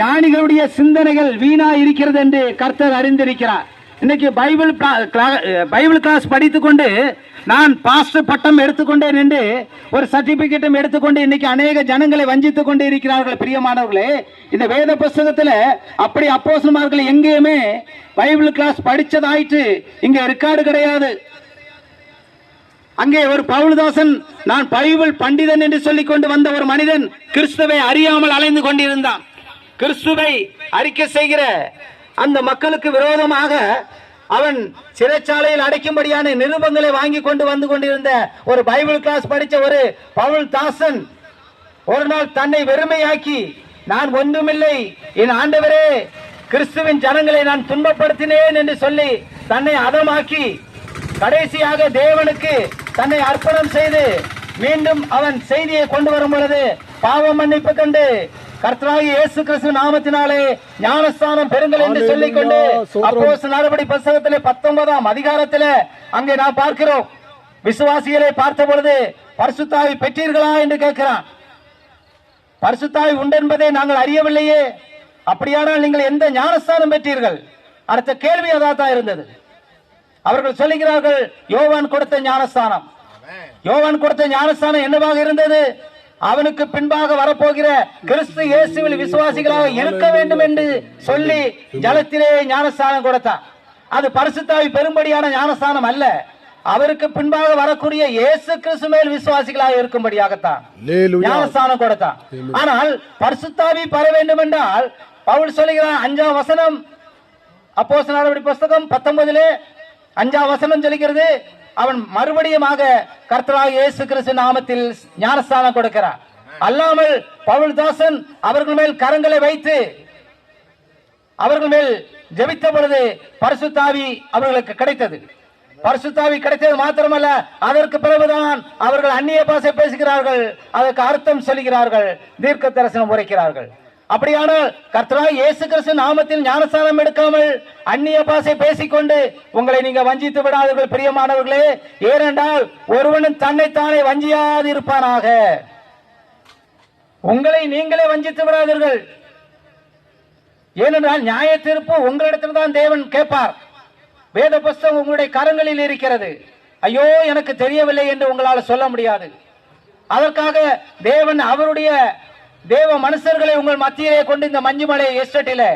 ஞானிகளுடைய சிந்தனைகள் வீணா இருக்கிறது என்று கர்த்தர் அறிந்திருக்கிறார். இன்னைக்கு பைபிள் பைபிள் கிளாஸ் படித்துக்கொண்டு நான் பாஸ்டர் பட்டம் எடுத்துக்கொண்டேன் என்று ஒரு சர்டிபிகேட்டும் எடுத்துக்கொண்டு இன்னைக்கு அநேக ஜனங்களை வஞ்சித்துக் கொண்டு இருக்கிறார்கள். பிரியமானவர்களே இந்த வேத புஸ்தகத்துல அப்படி அப்போசமார்கள் எங்கேயுமே பைபிள் கிளாஸ் படித்ததாயிற்று. இங்க ரெக்கார்டு கிடையாது. அங்கே ஒரு பவுலதாசன் நான் பைபிள் பண்டிதன் என்று சொல்லிக் கொண்டு வந்த ஒரு மனிதன் கிறிஸ்துவை அறியாமல் அலைந்து கொண்டிருந்தான். கிறிஸ்துவை அறிக்கை செய்கிற அந்த மக்களுக்கு விரோதமாக அவன் சிறைச்சாலையில் அடைக்கும்படியான நிருபங்களை வாங்கி கொண்டு வந்து கொண்டிருந்த ஒரு பைபிள் கிளாஸ் படித்த ஒரு பவுல் தாசன் ஒரு நாள் தன்னை வெறுமையாக்கி நான் ஒன்றுமில்லை என் ஆண்டவரே கிறிஸ்துவின் ஜனங்களை நான் துன்பப்படுத்தினேன் என்று சொல்லி தன்னை அதமாக்கி கடைசியாக தேவனுக்கு தன்னை அர்ப்பணம் செய்து மீண்டும் அவன் செய்தியை கொண்டு வரும் பொழுது பாவ மன்னிப்பு கண்டு கர்த்தராகி இயேசு கிறிஸ்து நாமத்தினாலே ஞானஸ்தானம் பெறுங்கள் என்று சொல்லிக் கொண்டு அப்போஸ் நடபடி புஸ்தகத்திலே பத்தொன்பதாம் அதிகாரத்திலே அங்கே நாம் பார்க்கிறோம். விசுவாசிகளை பார்த்த பொழுது பரிசுத்தாவி பெற்றீர்களா என்று கேட்கிறான். பரிசுத்தாவி உண்டென்பதை நாங்கள் அறியவில்லையே. அப்படியானால் நீங்கள் எந்த ஞானஸ்தானம் பெற்றீர்கள்? அடுத்த கேள்வி அதான் இருந்தது. அவர்கள் சொல்லுகிறார்கள் யோவான் கொடுத்த ஞானஸ்தானம். யோவான் கொடுத்த ஞானஸ்தானம் என்னவாக இருந்தது? அவனுக்கு பின்பாக வரப்போகிற கிறிஸ்து இயேசுவில் விசுவாசிகளாக இருக்க வேண்டும் என்று சொல்லி ஜலத்திலே ஞானஸ்தானம் கொடுத்தான். அது பரிசுத்தாவி பெரும்படியான ஞானஸ்தானம் அல்ல. அவருக்கு பின்பாக வரக்கூடிய இயேசு கிறிஸ்து மேல் விசுவாசிகளாக இருக்கும்படியாகத்தான். ஞானஸ்தானம் கொடுத்தான். ஆனால் பரிசுத்தாவி பெற வேண்டும் என்றால் பவுல் சொல்லுகிறான் அஞ்சாம் வசனம் அப்போஸ் நடவடி புஸ்தகம் பத்தொன்பதிலே அஞ்சாம் வசனம் சொல்லிக்கிறது அவன் மறுபடியுமாக கர்த்தராக இயேசு கிறிஸ்து நாமத்தில் ஞானஸ்தானம் கொடுக்கிறார். அல்லாமல் பவுல் தாசன் அவர்கள் மேல் கரங்களை வைத்து அவர்கள் மேல் ஜெபித்த பொழுது பரிசுத்தாவி அவர்களுக்கு கிடைத்தது. பரிசுத்தாவி கிடைத்தது மாத்திரமல்ல அதற்கு பிறகுதான் அவர்கள் அந்நிய பாஷை பேசுகிறார்கள் அதற்கு அர்த்தம் சொல்கிறார்கள் தீர்க்க தரிசனம் உரைக்கிறார்கள். அப்படியானால் கர்த்தராய் இயேசு கிறிஸ்து நாமத்தில் ஞானஸ்தானம் எடுக்காமல் அந்நிய பாசை பேசிக்கொண்டு உங்களை நீங்க வஞ்சித்து விடாதீர்கள் பிரியமானவர்களே. ஏனென்றால் ஒருவனும் தன்னைத்தானே வஞ்சியாது இருப்பானாக உங்களை நீங்களே வஞ்சித்து விடாதீர்கள். ஏனென்றால் நியாய தீர்ப்பு உங்களிடத்தில் தான் தேவன் கேட்பார். வேத புஸ்தகம் உங்களுடைய கரங்களில் இருக்கிறது. ஐயோ எனக்கு தெரியவில்லை என்று உங்களால் சொல்ல முடியாது. அதற்காக தேவன் அவருடைய தேவ மனுஷர்களை உங்கள் மத்தியிலே கொண்டு இந்த மஞ்சுமலை எஸ்டேட்டில்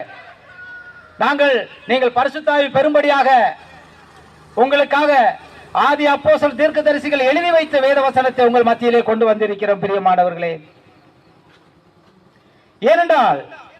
நாங்கள் நீங்கள் பரிசுத்தாவி பெரும்படியாக உங்களுக்காக ஆதி அப்போஸ்தலர் தீர்க்கதரிசிகள் எழுதி வைத்த வேத வசனத்தை உங்கள் மத்தியிலே கொண்டு வந்திருக்கிறோம் பிரியமானவர்களே. ஏனென்றால்